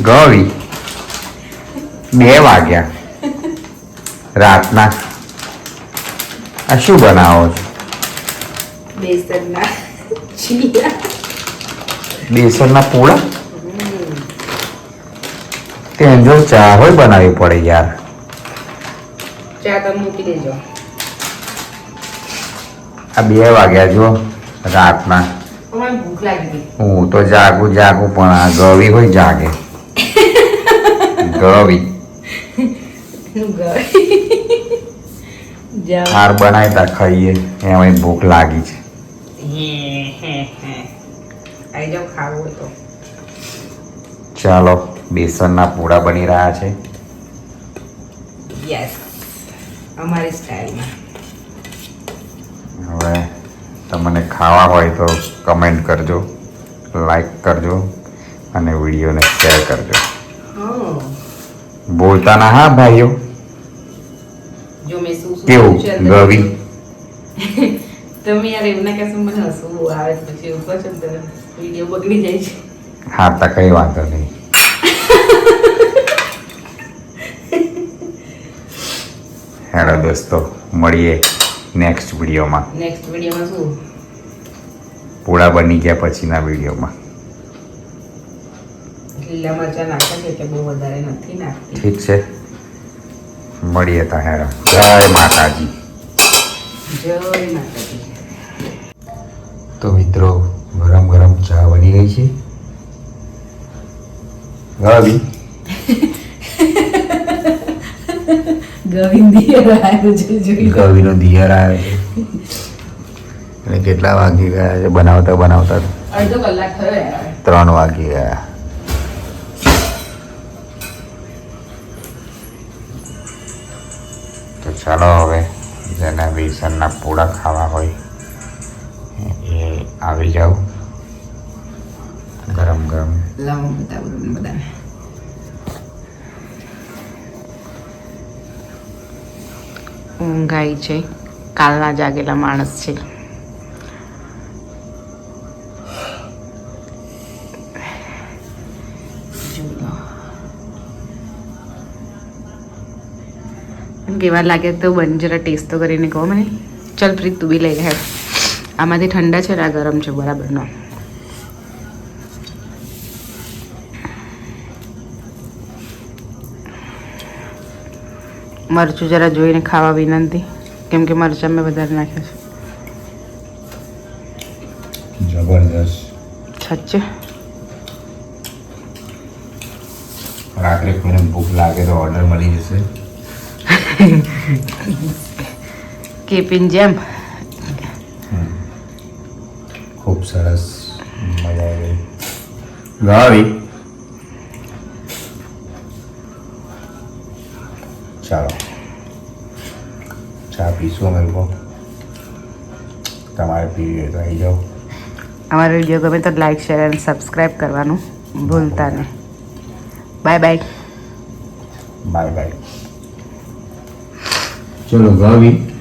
ગવી. બે વાગ્યા. રાતના. આ શું બનાવો છો? બેસનના બેસનના પૂળા તેની જો ચા હોય બનાવવી પડે યાર. ચા તમે મૂકી દેજો. આ બે વાગ્યા જો રાતના. ભૂખ લાગી હું તો જાગું જાગું પણ આ ગવી હોય જાગે. હું હાર બનાવી તા ખાઈએ. એમાં ભૂખ લાગી છે. ચાલો બેસનના પૂડા બની રહ્યા છે. યસ અમારી સ્ટાઇલમાં. હવે તમને ખાવા હોય તો કમેન્ટ કરજો લાઈક કરજો અને વિડીયોને શેર કરજો. બોલતા ના હા ભાઈઓ? જો મેં શું શું કેવું? ગવી? તમે યાર એવું કહેશો મને હસવું આવે પછી એવું કહો છો વીડિયો બગડી જાય છે. હા તો કઈ વાંધો નહીં. હેલો દોસ્તો મળીએ નેક્સ્ટ વિડીયોમાં નેક્સ્ટ વિડીયોમાં શું? પૂળા બની ગયા પછીના વિડીયોમાં લીલા મરચા નાખે છે કે બહુ વધારે નથી નાખતી. ઠીક છે. મળીએ તો હેરો જય માતાજી. જય માતાજી. તો મિત્રો ગરમ ગરમ ચા બની ગઈ છે. ગવી. આવ્યો છે જોઈ દિયર આવે છે. અને કેટલા વાગી ગયા છે? બનાવતા બનાવતા અડધો કલાક થયો ત્રણ વાગી ગયા. ચાલો હવે જેને બેસનના પૂડા ખાવા હોય એ આવી જાઉં. ગરમ ગરમ. લાવું બતાવું બધાને. ઊંઘ છે. કાલના જાગેલા માણસ છે. એમ કેવા લાગે તો બન જરા ટેસ્ટ તો કરીને કહો મને. ચલ પ્રીત તું બી લઈ લે આમાંથી ઠંડા છે ને આ ગરમ છે બરાબરનો મરચું જરા જોઈને ખાવા વિનંતી. કેમ કે મરચાં મેં વધારે નાખ્યા જબરદસ્ત છે સાચે? રાત્રે કોઈને ભૂખ લાગે તો ઓર્ડર મળી જશે. કેપિન જેમ ખૂબ સરસ. મજા આવી ગાવી ચાલો. ચા પીશું અમે લોકો. તમારે પીવી હોય તો આવી જાઓ. અમારો વીડિયો ગમે તો લાઈક શેર અને સબસ્ક્રાઈબ કરવાનું ભૂલતા નહીં. બાય બાય બાય બાય ચલો ગવી